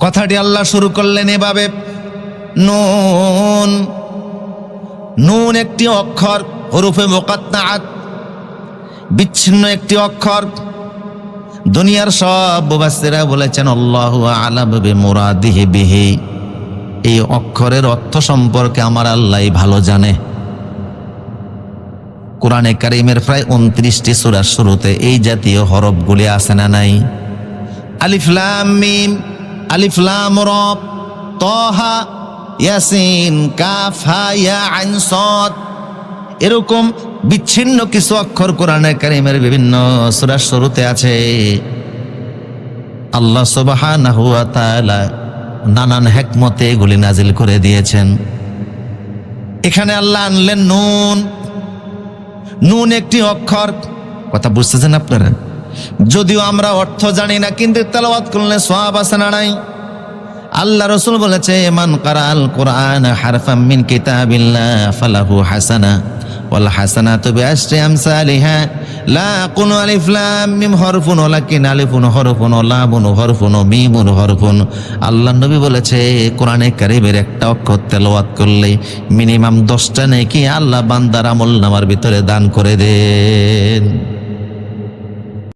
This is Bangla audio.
কথাটি আল্লাহ শুরু করলেন এভাবে। নুন। নুন একটি অক্ষর, হরুফে মোকাত্তাআত। বিচ্ছিন্ন একটি অক্ষর। দুনিয়ার সব মুবাসসিরা বলেছেন, আল্লাহ আলাম মুরাদিহি বিহি। এই অক্ষরের অর্থ সম্পর্কে আমার আল্লাহ ভালো জানে। কোরআনে কারিমের প্রায় উনত্রিশটি সূরার শুরুতে এই জাতীয় হরফগুলি আছে না নাই? আলিফলাম মিম। আলিফলাম রব, তহা, ইয়াসিন, কাফ ইয়া, আইন, সদ। এরকম বিচ্ছিন্ন কিছু অক্ষর কোরআনে কারিমের বিভিন্ন সূরার শুরুতে আছে। আল্লাহ সুবহানাহু ওয়া তাআলা নানান হেকমতে এগুলি নাজিল করে দিয়েছেন। এখানে আল্লাহ আনলেন নুন। নুন একটি অক্ষর। কথা বুঝতেছেন আপনারা? যদিও আমরা অর্থ জানি না, কিন্তু তেলাওয়াত করলে সওয়াব আছে না নাই? আল্লাহ রসুল বলেছে, মান কারাল কোরআন হারফাম মিন কিতাবিল্লাহ ফালাহু হাসানা ওয়াল হাসানাতু বিআশরি আমসালিহা লা কুনু আলিফ লাম মিম হরফুন ওয়ালাকিন আলিফুন হরফুন ওয়া লামুন হরফুন ওয়া মিমুন হরফুন। আল্লাহ নবী বলেছে, কোরআনে কারিমের একটা অক্ষর তেলাওয়াত করলে মিনিমাম দশটা নেকি আল্লাহ বান্দার আমল নামার ভিতরে দান করে দেন।